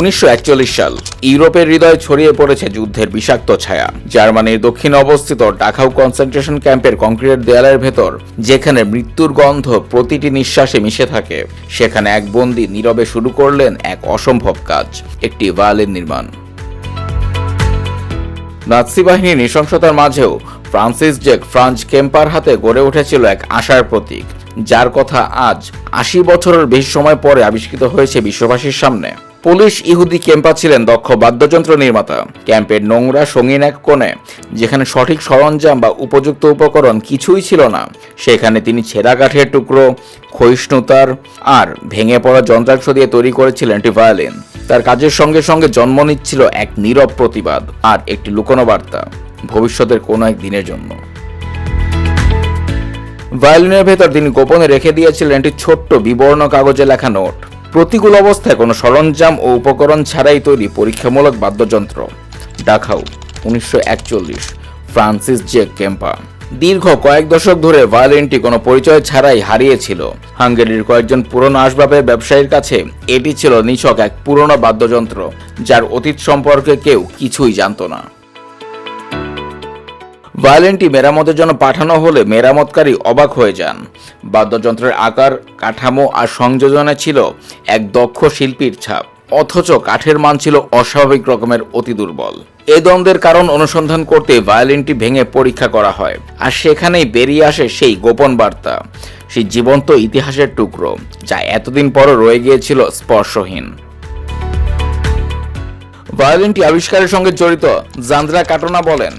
উনিশশো একচল্লিশ সাল ইউরোপের হৃদয় ছড়িয়ে পড়েছে যুদ্ধের বিষাক্ত ছায়া। জার্মানির দক্ষিণে অবস্থিত ডাকাউ কনসেন্ট্রেশন ক্যাম্পের কংক্রিটের দেয়ালের ভেতর, যেখানে মৃত্যুর গন্ধ প্রতিটি নিঃশ্বাসে মিশে থাকে। সেখানে এক বন্দি নীরবে শুরু করলেন এক অসম্ভব কাজ, একটি ভায়োলিন নির্মাণ। নাৎসি বাহিনীর নৃশংসতার মাঝেও ফ্রান্সিস জেক ফ্রাঞ্চ কেম্পার হাতে গড়ে উঠেছিল এক আশার প্রতীক। যার কথা আজ আশি বছরের বেশি সময় পরে আবিষ্কৃত হয়েছে বিশ্ববাসীর সামনে। পুলিশ ইহুদি কেম্পা ছিলেন দক্ষ বাদ্যযন্ত্র নির্মাতা। ক্যাম্পের নোংরা সঙ্গীন এক কোণে, যেখানে সঠিক সরঞ্জাম বা উপযুক্ত উপকরণ কিছুই ছিল না, সেখানে তিনি ছেঁড়া কাঠের টুকরো, ক্ষয়িষ্ণুতার আর ভেঙে পড়া যন্ত্রাংশ দিয়ে তৈরি করেছিলেন একটি ভায়োলিন। তার কাজের সঙ্গে সঙ্গে জন্ম নিচ্ছিল এক নীরব প্রতিবাদ আর একটি লুকোনো বার্তা, ভবিষ্যতের কোনো এক দিনের জন্য। ভায়োলিনের ভেতর তিনি গোপনে রেখে দিয়েছিলেন একটি ছোট্ট বিবর্ণ কাগজে লেখা নোট। প্রতিকূল অবস্থায় কোনো সরঞ্জাম ও উপকরণ ছাড়াই তৈরি পরীক্ষামূলক বাদ্যযন্ত্র। ডাকাউ, উনিশশো একচল্লিশ, ফ্রান্সিস জে কেম্পা। দীর্ঘ কয়েক দশক ধরে ভায়োলিনটি কোনো পরিচয় ছাড়াই হারিয়েছিল। হাঙ্গেরির কয়েকজন পুরনো আসবাবের ব্যবসায়ীর কাছে এটি ছিল নিছক এক পুরনো বাদ্যযন্ত্র, যার অতীত সম্পর্কে কেউ কিছুই জানত না। ভায়োলিনটি মেরামতের জন্য পাঠানো হলে মেরামতকারী অবাক হয়ে যান। বাদ্যযন্ত্রের আকার, কাঠামো আর সংযোজনে ছিল এক দক্ষ শিল্পীর ছাপ। অথচ কাঠের মান ছিল অস্বাভাবিক রকমের অতি দুর্বল। এ দ্বন্দ্বের কারণ অনুসন্ধান করতে ভায়োলিনটি ভেঙে পরীক্ষা করা হয়। আর সেখানেই বেরিয়ে আসে সেই গোপন বার্তা, সেই জীবন্ত ইতিহাসের টুকরো, যা এতদিন পরও রয়ে গিয়েছিল স্পর্শহীন। ভায়োলিনটি আবিষ্কারের সঙ্গে জড়িত, জান্দ্রা কাটনা বলেন।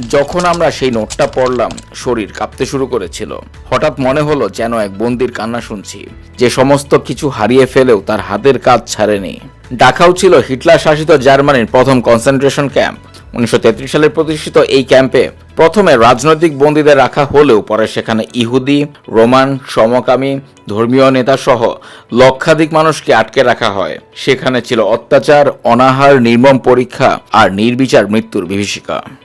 যখন আমরা সেই নোটটা পড়লাম, শরীর কাঁপতে শুরু করেছিল। হঠাৎ মনে হলো যেন এক বন্দির কান্না শুনছি। যে সমস্ত কিছু হারিয়ে ফেলেও তার হাতের কাজ ছাড়েনি। ডাকাও ছিল হিটলার শাসিত জার্মানির প্রথম কনসেন্ট্রেশন ক্যাম্প উনিশশো তেত্রিশ সালে প্রতিষ্ঠিত এই ক্যাম্পে প্রথমে রাজনৈতিক বন্দীদের রাখা হলেও পরে সেখানে ইহুদি, রোমান, সমকামী, ধর্মীয় নেতা সহ লক্ষাধিক মানুষকে আটকে রাখা হয়। সেখানে ছিল অত্যাচার, অনাহার, নির্মম পরীক্ষা আর নির্বিচার মৃত্যুর বিভীষিকা।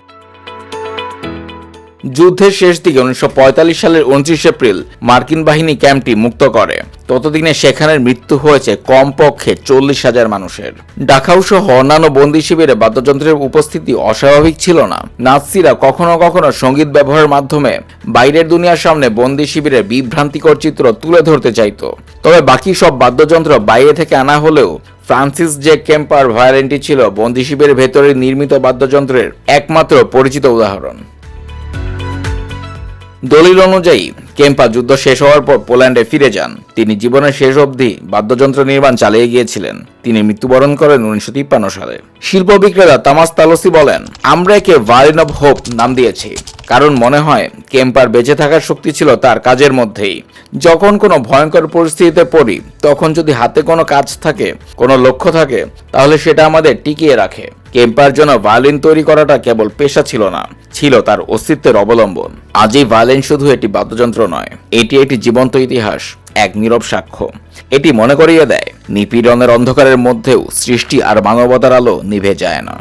যুদ্ধের শেষ দিকে উনিশশো পঁয়তাল্লিশ সালের উনত্রিশ এপ্রিল মার্কিন বাহিনী ক্যাম্পটি মুক্ত করে। ততদিনে সেখানের মৃত্যু হয়েছে কমপক্ষে চল্লিশ হাজার মানুষের। ডাকাউ সহ অন্যান্য বন্দি শিবিরে বাদ্যযন্ত্রের উপস্থিতি অস্বাভাবিক ছিল না। নাৎসিরা কখনো কখনো সংগীত ব্যবহারের মাধ্যমে বাইরের দুনিয়ার সামনে বন্দি শিবিরের বিভ্রান্তিকর চিত্র তুলে ধরতে চাইত। তবে বাকি সব বাদ্যযন্ত্র বাইরে থেকে আনা হলেও ফ্রান্সিস জে কেম্পার ভায়োলিনটি ছিল, বন্দি শিবিরের ভেতরে নির্মিত বাদ্যযন্ত্রের একমাত্র পরিচিত উদাহরণ। দলিল অনুযায়ী, কেম্পা যুদ্ধ শেষ হওয়ার পর পোল্যান্ডে ফিরে যান। তিনি জীবনের শেষ অবধি বাদ্যযন্ত্র নির্মাণ চালিয়ে গিয়েছিলেন। তিনি মৃত্যুবরণ করেন উনিশশো তিপ্পান্ন সালে। শিল্প বিক্রেতা তামাস তালসি বলেন, আমরা একে ভারিন অব হোপ নাম দিয়েছি। কারণ মনে হয়, কেম্পার বেঁচে থাকার শক্তি ছিল তার কাজের মধ্যেই। যখন কোনো ভয়ঙ্কর পরিস্থিতিতে পড়ি, তখন যদি হাতে কোনো কাজ থাকে, কোনো লক্ষ্য থাকে, তাহলে সেটা আমাদের টিকিয়ে রাখে। কেম্পার জন্য ভায়োলিন তৈরি করাটা কেবল পেশা ছিল না। ছিল তার অস্তিত্বের অবলম্বন। আজ এই ভায়োলিন শুধু এটি বাদ্যযন্ত্র নয়, এটি একটি জীবন্ত ইতিহাস, এক নীরব সাক্ষ্য। এটি মনে করিয়ে দেয়, নিপীড়নের অন্ধকারের মধ্যেও সৃষ্টি আর মানবতার আলো নিভে যায় না।